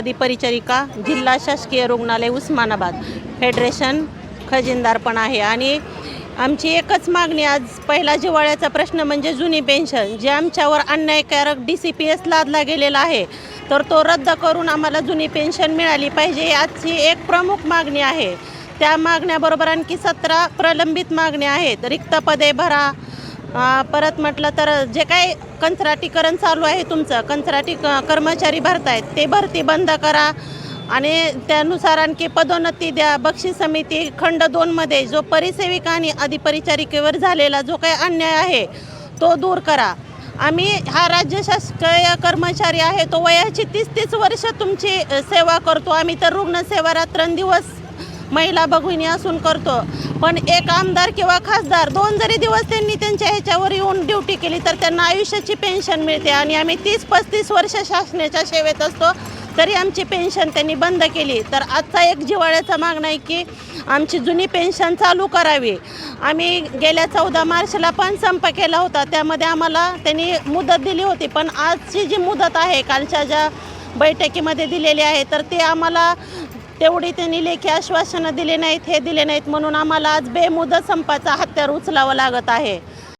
आदी परिचारिका जिल्हा शासकीय रुग्णालय उस्मानाबाद. फेडरेशन खजिनदार पण आहे. आणि आमची एकच मागणी आज पहिला जिवाळ्याचा प्रश्न म्हणजे जुनी पेन्शन जे आमच्यावर अन्यायकारक डी सी पी एस लादला गेलेला आहे. तर तो रद्द करून आम्हाला जुनी पेन्शन मिळाली पाहिजे आजची एक प्रमुख मागणी आहे. त्या मागण्याबरोबर आणखी सतरा प्रलंबित मागण्या आहेत. रिक्त पदे भरा परत म्हटलं तर जे काही कंत्राटीकरण चालू आहे तुमचं कंत्राटी क- कर्मचारी भरतायत ते भरती बंद करा. आणि त्यानुसार आणखी पदोन्नती द्या बक्षीस समिती खंड दोनमध्ये जो परिसेविका आणि अधिपरिचारिकेवर झालेला जो काही अन्याय आहे तो दूर करा. आम्ही हा राज्य शासकीय कर्मचारी आहे तो वयाची तीस तीस वर्ष तुमची सेवा करतो. आम्ही तर रुग्णसेवा रात्रंदिवस महिला भगिनी असून करतो. पण एक आमदार किंवा खासदार दोन जरी दिवस त्यांनी त्यांच्या ह्याच्यावर येऊन ड्युटी केली तर त्यांना आयुष्याची पेन्शन मिळते. आणि आम्ही तीस पस्तीस वर्ष शासनाच्या सेवेत असतो तरी आमची पेन्शन त्यांनी बंद केली. तर आजचा एक जिवाळ्याचा मागणं आहे की आमची जुनी पेन्शन चालू करावी. आम्ही गेल्या चौदा मार्चला पण संप केला होता. त्यामध्ये आम्हाला त्यांनी मुदत दिली होती. पण आजची जी मुदत आहे कालच्या ज्या बैठकीमध्ये दिलेली आहे तर ते आम्हाला तेवढी त्यांनी लेखी आश्वासनं दिले नाहीत हे दिले नाहीत म्हणून आम्हाला आज बेमुदत संपाचा हत्यार उचलावं लागत आहे.